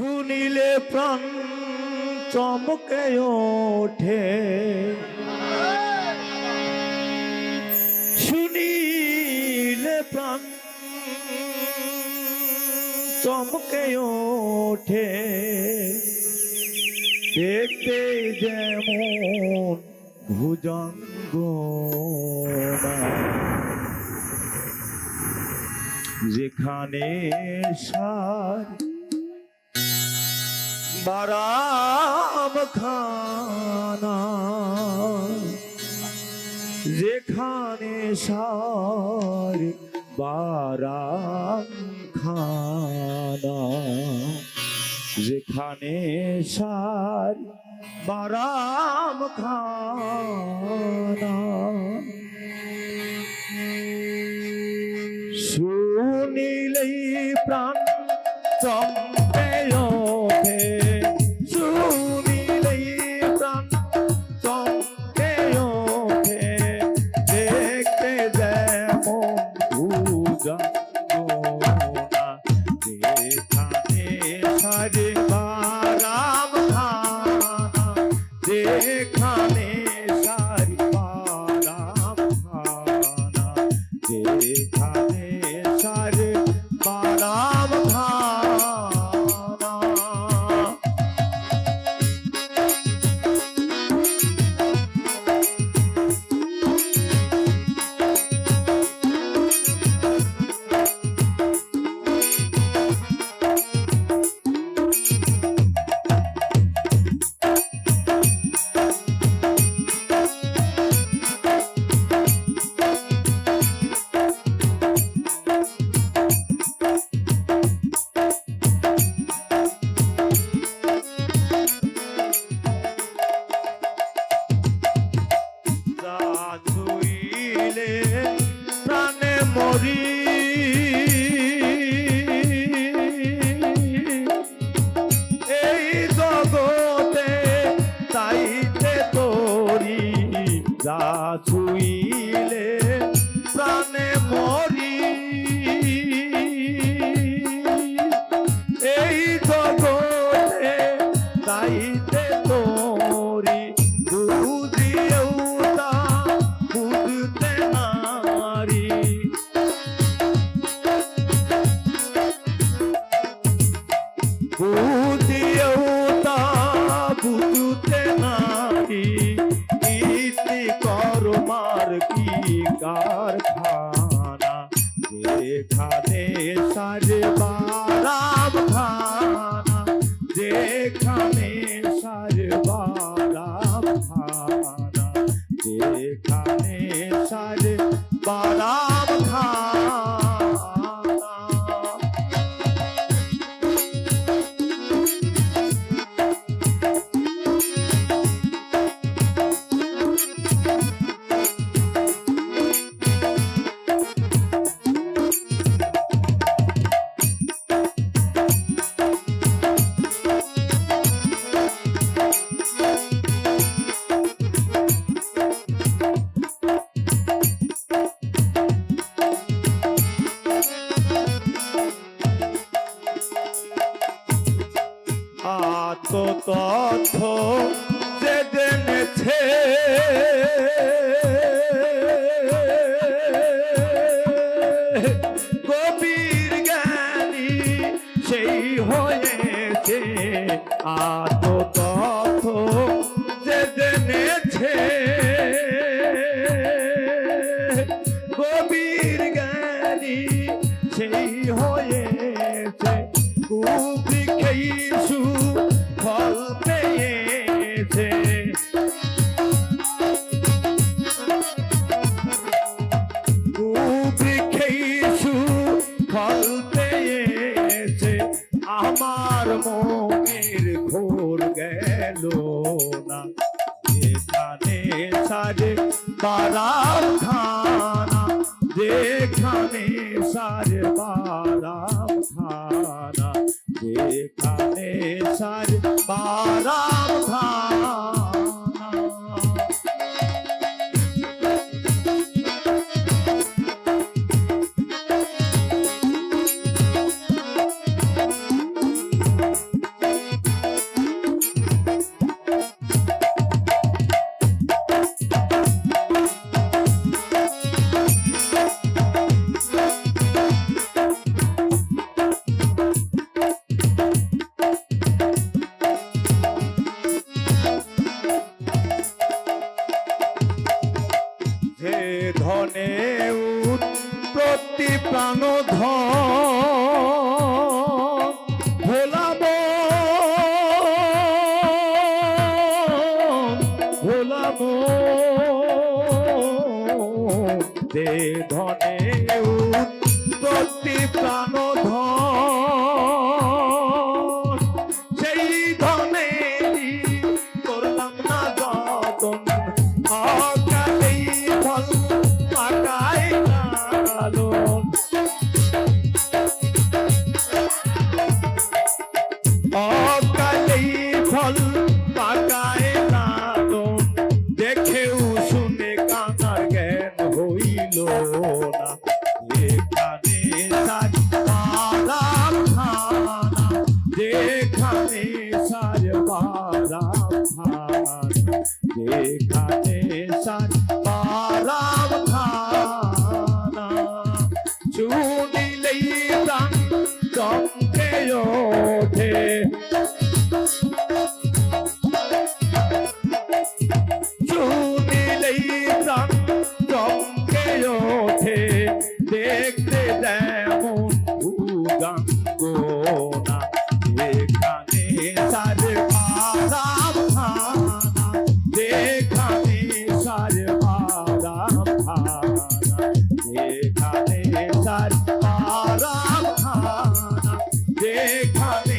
শুনিলে প্রাণ চমকে ওঠে। শুনিলে প্রাণ চমকে ওঠে। দেখতে যেমন ভুজঙ্গ যেখানে সার মারাম খানা। যেখানে সার বারাম খানা। যেখানে সার বারাম খানা। 啊注意。Yeah, yeah, yeah. মনের ঘোর গেল না। যেখানে সারে বারাও খানা যেখানে সারে বারাও খানা যেখানে পুরানো ধনে উৎপত্তি প্রাণ যেখানে সাজ বাদাম খানা শুনিলেই প্রাণ চমকে ওঠে শুনিলেই প্রাণ সাজ time.